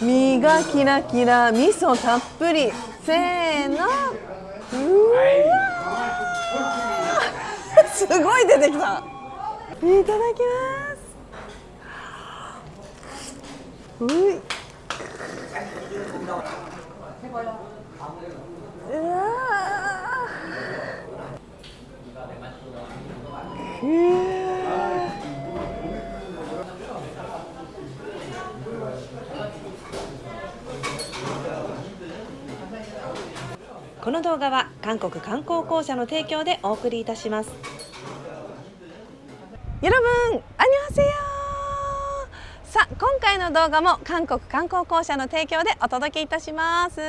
身がキラキラ味噌たっぷり。せーの。うわー。すごい出てきた。いただきます。うい。うわー。この動画は韓国観光公社の提供でお送りいたします여러분 안녕하세요 さあ今回の動画も韓国観光公社の提供でお届けいたします。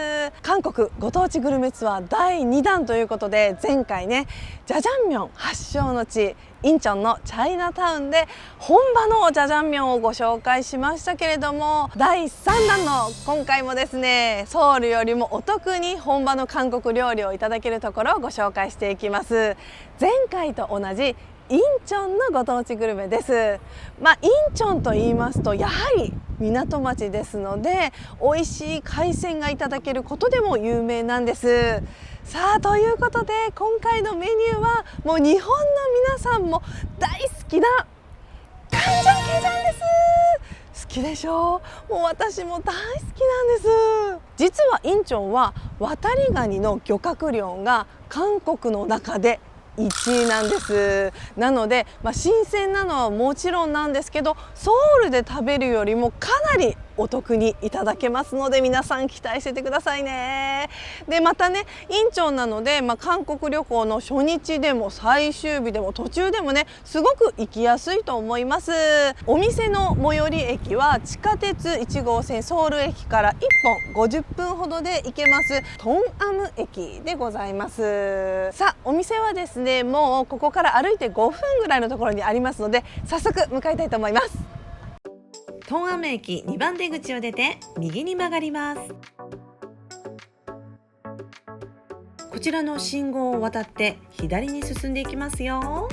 韓国ご当地グルメツアー第2弾ということで前回ねジャジャンミョン発祥の地インチョンのチャイナタウンで本場のジャジャンミョンをご紹介しましたけれども第3弾の今回もですねソウルよりもお得に本場の韓国料理をいただけるところをご紹介していきます。前回と同じインチョンのご当地グルメです。まあインチョンと言いますとやはり港町ですので美味しい海鮮がいただけることでも有名なんです。さあということで今回のメニューはもう日本の皆さんも大好きなカンジャンケジャンです。好きでしょ？うもう私も大好きなんです。実はインチョンは渡りガニの漁獲量が韓国の中で1なんです。なので、まあ、新鮮なのはもちろんなんですけどソウルで食べるよりもかなりお得にいただけますので皆さん期待しててくださいね。でまたねインチョンなので、まあ、韓国旅行の初日でも最終日でも途中でもねすごく行きやすいと思います。お店の最寄り駅は地下鉄1号線ソウル駅から1本50分ほどで行けますトンアム駅でございます。さあお店はですねもうここから歩いて5分ぐらいのところにありますので早速向かいたいと思います。トンアム駅2番出口を出て右に曲がります。こちらの信号を渡って左に進んでいきますよ。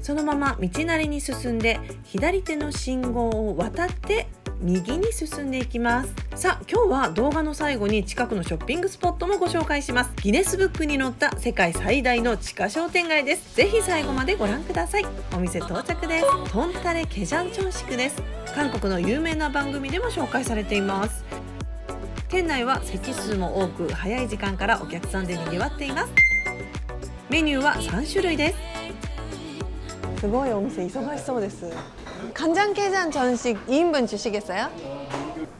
そのまま道なりに進んで左手の信号を渡って右に進んでいきます。さあ今日は動画の最後に近くのショッピングスポットもご紹介します。ギネスブックに載った世界最大の地下商店街です。ぜひ最後までご覧ください。お店到着です。トンタレケジャンチョンシクです。韓国の有名な番組でも紹介されています。店内は席数も多く早い時間からお客さんで賑わっています。メニューは3種類です。すごいお店忙しそうです。 간장게장 전식 2인분 주시겠어요?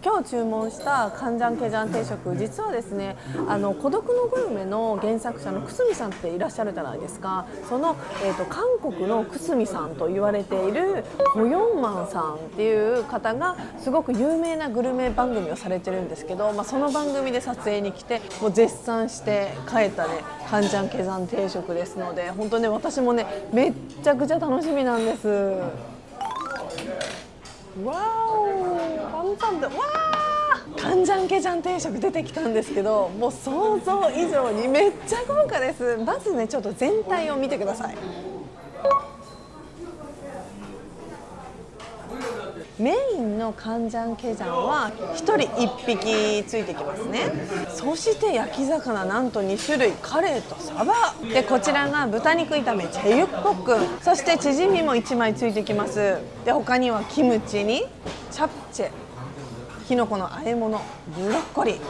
今日注文したカンジャンケジャン定食実はですねあの孤独のグルメの原作者の久住さんっていらっしゃるじゃないですかその、えーと、韓国の久住さんと言われているホヨンマンさんっていう方がすごく有名なグルメ番組をされてるんですけど、まあ、その番組で撮影に来てもう絶賛して帰ったねカンジャンケジャン定食ですので本当ね私もねめっちゃくちゃ楽しみなんです。 わお簡単だ。わーカンジャンケジャン定食出てきたんですけどもう想像以上にめっちゃ豪華です。まずねちょっと全体を見てください。メインのカンジャンケジャンは1人1匹ついてきますね。そして焼き魚なんと2種類カレーとサバ。でこちらが豚肉炒めチェユッポック。ンそしてチヂミも1枚ついてきます。で他にはキムチにチャプチェ。きのこの和え物ブロッコリー。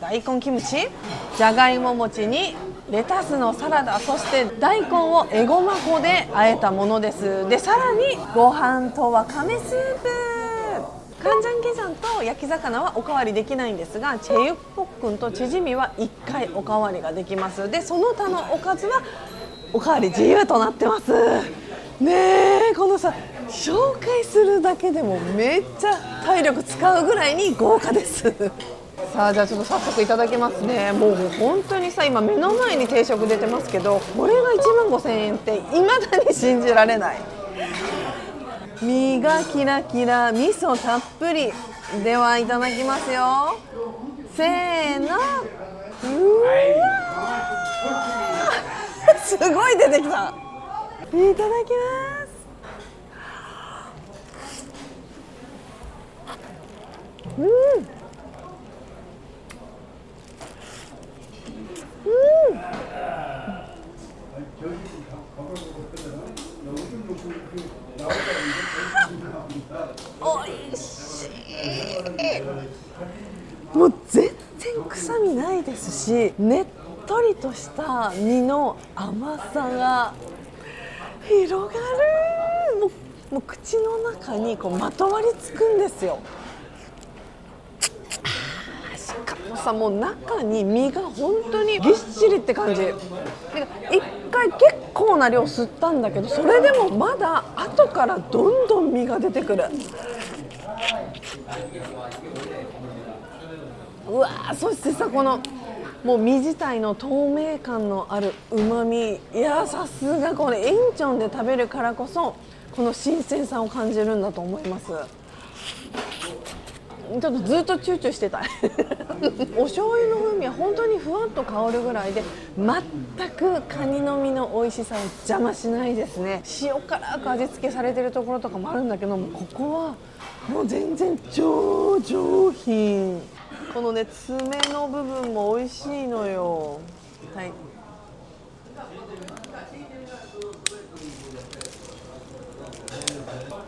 大根キムチ。じゃがいも餅にレタスのサラダ。そして大根をエゴマ粉で和えたものです。でさらにご飯とわかめスープ。カンジャンケジャンと焼き魚はおかわりできないんですがチェユッポックンとチヂミは1回おかわりができます。でその他のおかずはおかわり。自由となってます。ねえこのさ紹介するだけでもめっちゃ体力使うぐらいに豪華です。さあじゃあちょっと早速いただきますね。もう本当にさ今目の前に定食出てますけどこれが1万5000円っていまだに信じられない身がキラキラ味噌たっぷり。ではいただきますよ。せーの。うわすごい出てきた。いただきます。うん。うん。おいしい。もう全然臭みないですしねっとりとした身の甘さが広がる。もうもう口の中にこうまとわりつくんですよ。しかもさもう中に身が本当にぎっしりって感じ。で一回結構な量吸ったんだけどそれでもまだ後からどんどん身が出てくる。うわーそしてさこのもう身自体の透明感のあるうまみいやさすがこれインチョンで食べるからこそこの新鮮さを感じるんだと思います。ちょっとずっとチューチューしてた。お醤油の風味は本当にふわっと香るぐらいで全くカニの身の美味しさを邪魔しないですね。塩辛く味付けされてるところとかもあるんだけどもここはもう全然超上品。このね爪の部分も美味しいのよ。はい。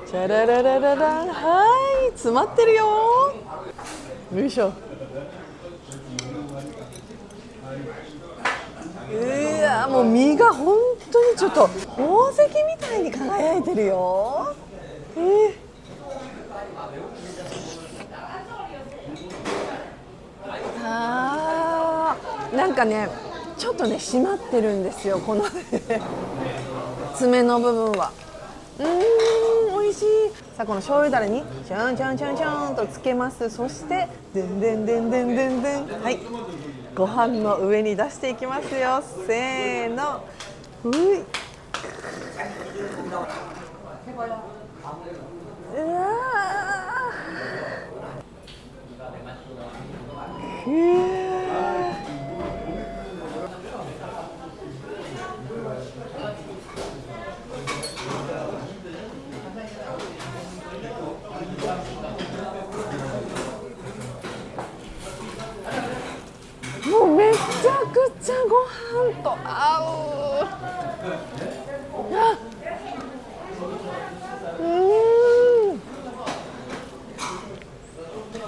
チャラララララ。はい詰まってるよ。よいしょ。うわもう身が本当にちょっと宝石みたいに輝いてるよ。えー。あなんかねちょっとね締まってるんですよこの 爪の部分は。うん。美味しい。さあこの醤油だれにちょんちょんちょんちょんとつけます。そしてでんでんでんでんでんでん。はい。ご飯の上に出していきますよ。せーの。うい。うわーふーもうめちゃくちゃご飯と合うあうん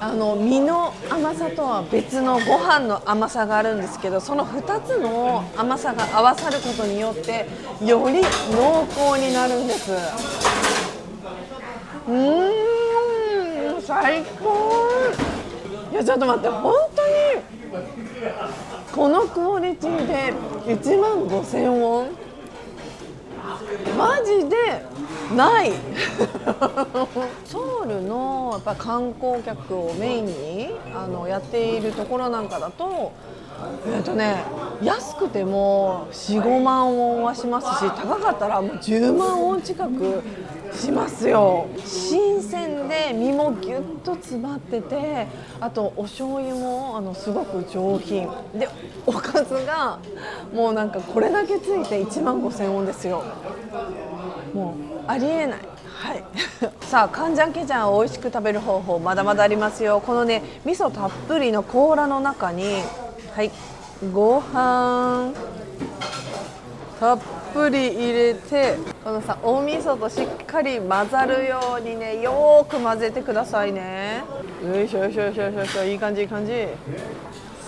あの身の甘さとは別のご飯の甘さがあるんですけどその2つの甘さが合わさることによってより濃厚になるんです。うん最高。いやちょっと待って本当に。このクオリティで1万5000ウォン？マジで？ない。ソウルのやっぱ観光客をメインにあのやっているところなんかだとえっとね安くても45万ウォンはしますし高かったらもう10万ウォン近くしますよ。新鮮で身もぎゅっと詰まっててあとお醤油もあのすごく上品。でおかずがもうなんかこれだけついて1万5000ウォンですよ。もうありえない。はい、さあカンジャンケジャンを美味しく食べる方法まだまだありますよ。このね味噌たっぷりの甲羅の中にはいご飯。たっぷり入れてこのさお味噌としっかり混ざるようにねよく混ぜてくださいね。よいしょよいしょよいしょよいしょいい感じいい感じ。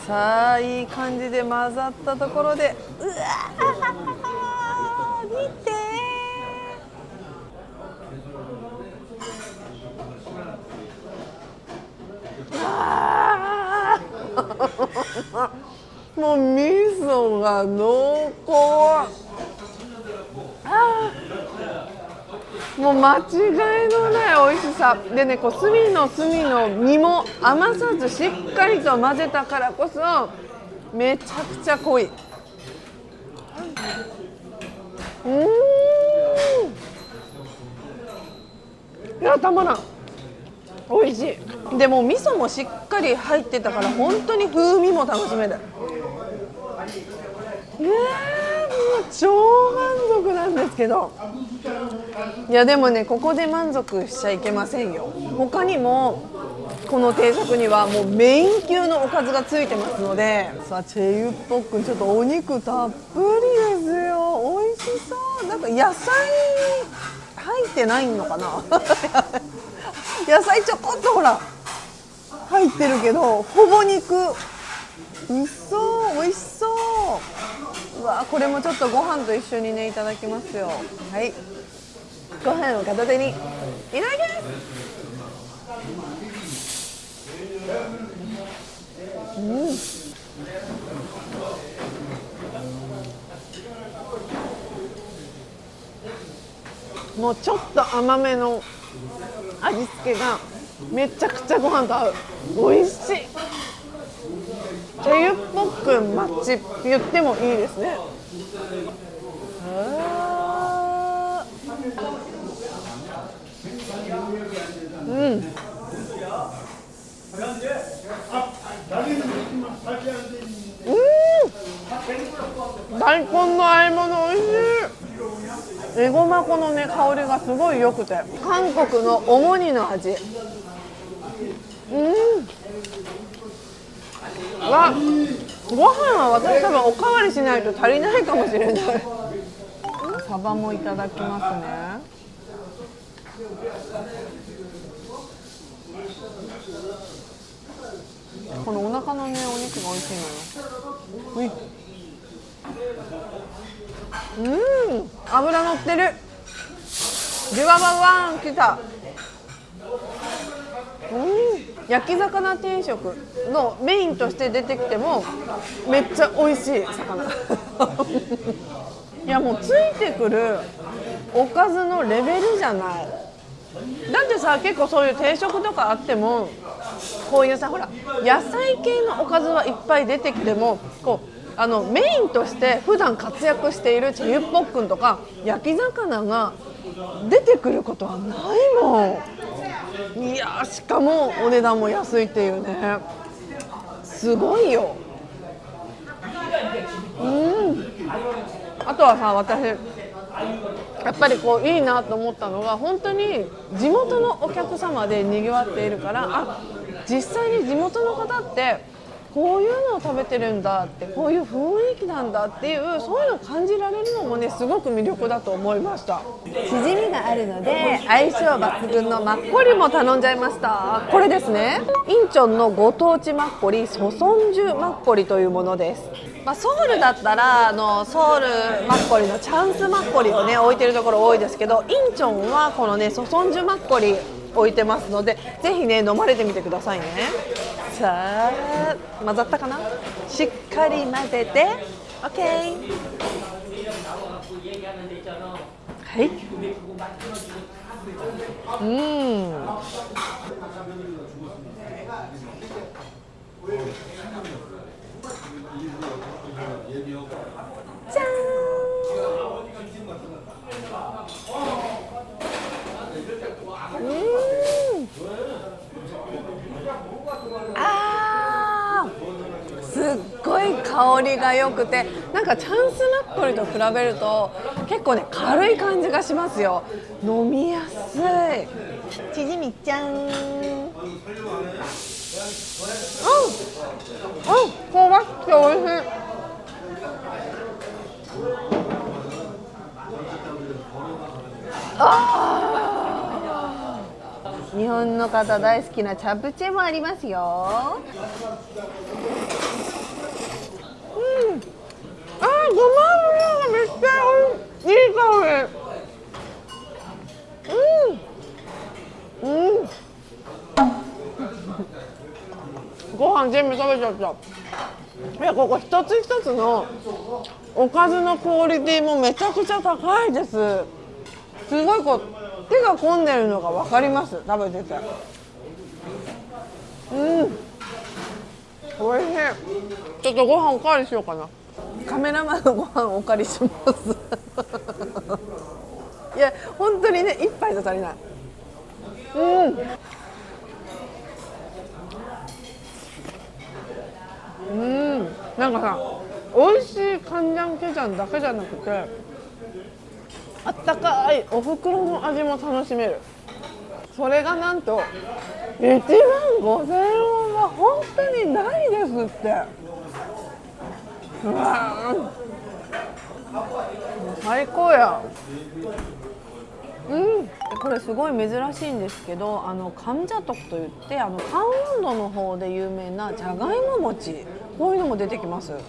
さあいい感じで混ざったところでうわ見てあー。もう味噌が濃厚。あー。もう間違いのない美味しさ。でねこう隅の隅の身も余さずしっかりと混ぜたからこそめちゃくちゃ濃い。うん。いやたまらん。美味しい。でも味噌もしっかり入ってたから本当に風味も楽しめる。ねえもう超満足なんですけど。いやでもねここで満足しちゃいけませんよ。他にもこの定食にはもうメイン級のおかずがついてますのでさあチェユッポックンちょっとお肉たっぷりですよ。美味しそう。なんか野菜入ってないのかな？野菜ちょこっとほら入ってるけどほぼ肉。うっそ美味しそう。うわこれもちょっとご飯と一緒にねいただきますよ。はい。ご飯を片手にいただきます。うん。もうちょっと甘めの味付けがめちゃくちゃご飯と合う。美味しい。チェユッポックンマッチって言ってもいいですね。うん。うん。大根の和え物美味しい。エゴマ粉のね香りがすごい良くて。韓国のおもにの味。うん。わご飯は私多分おかわりしないと足りないかもしれない。サバもいただきますね。このお腹のねお肉が美味しいのよ。うん。油乗ってる。ジュワワワン来た。うん焼き魚定食のメインとして出てきてもめっちゃ美味しい魚。いやもうついてくるおかずのレベルじゃない。だってさ結構そういう定食とかあってもこういうさほら野菜系のおかずはいっぱい出てきてもこうあのメインとして普段活躍しているチェユッポックンとか焼き魚が出てくることはないもんいやしかもお値段も安いっていうね。すごいよ。うん。あとはさ私やっぱりこういいなと思ったのが本当に地元のお客様でにぎわっているからあ実際に地元の方ってこういうのを食べてるんだってこういう雰囲気なんだっていうそういうのを感じられるのもねすごく魅力だと思いました。チヂミがあるので相性抜群のマッコリも頼んじゃいました。これですね。インチョンのご当地マッコリソソンジュマッコリというものです。まあ、ソウルだったらあのソウルマッコリのチャンスマッコリをね置いてるところ多いですけどインチョンはこのねソソンジュマッコリ置いてますのでぜひね飲まれてみてくださいねさあ混ざったかな？しっかり混ぜて。OK はい。うん。じゃーんうんあーすっごい香りが良くてなんかチャンスナッコリと比べると結構ね軽い感じがしますよ。飲みやすい。チヂミちゃん。うん。うん。香ばしくてしい。あー。日本の方大好きなチャプチェもありますようん。あーごま油がめっちゃおいい香り。うん。うん。ご飯全部食べちゃった。いやここ一つ一つのおかずのクオリティもめちゃくちゃ高いです。すごいこう手が込んでるのが分かります。食べてて。うん。おいしい。ちょっとご飯おかわりしようかな。カメラマンのご飯お借りします。いや本当にね一杯じゃ足りない。うん。うん。なんかさ美味しいカンジャンケジャンだけじゃなくてあったかいお袋の味も楽しめる。それがなんと一番5000円。は本当にないですって。うわ。最高や。うん。これすごい珍しいんですけどあのカムジャトクといってあのカンウンドの方で有名なじゃがいも餅。こういうのも出てきます。うん。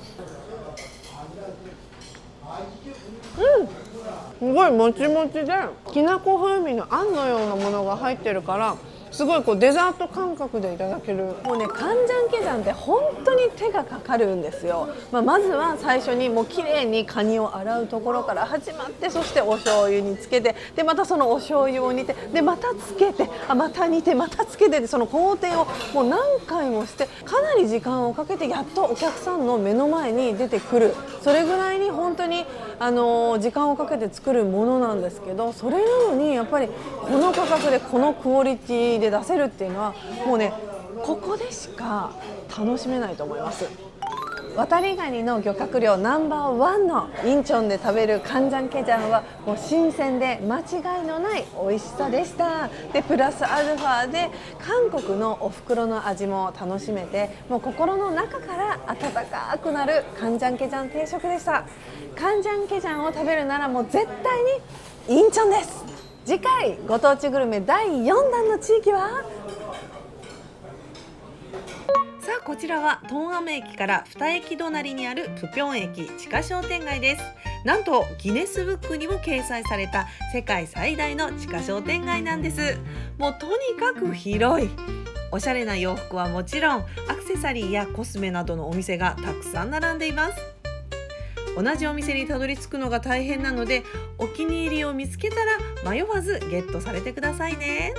すごいもちもちできなこ風味のあんのようなものが入ってるからすごいこうデザート感覚でいただける。もうねカンジャンケジャンって本当に手がかかるんですよ、まあ、まずは最初にもう綺麗にカニを洗うところから始まってそしてお醤油につけてでまたそのお醤油を煮てでまたつけてあまた煮てまたつけてでその工程をもう何回もしてかなり時間をかけてやっとお客さんの目の前に出てくる。それぐらいに本当にあの時間をかけて作るものなんですけどそれなのにやっぱりこの価格でこのクオリティで出せるっていうのはもうねここでしか楽しめないと思います。渡りガニの漁獲量ナンバーワンのインチョンで食べるカンジャンケジャンはもう新鮮で間違いのない美味しさでした。でプラスアルファで韓国のお袋の味も楽しめてもう心の中から温かくなるカンジャンケジャン定食でした。カンジャンケジャンを食べるならもう絶対にインチョンです。次回ご当地グルメ第4弾の地域は？さあこちらはトンアム駅から2駅隣にあるプピョン駅地下商店街です。なんとギネスブックにも掲載された世界最大の地下商店街なんです。もうとにかく広い。おしゃれな洋服はもちろんアクセサリーやコスメなどのお店がたくさん並んでいます。同じお店にたどり着くのが大変なのでお気に入りを見つけたら迷わずゲットされてくださいね。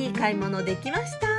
いい買い物できました。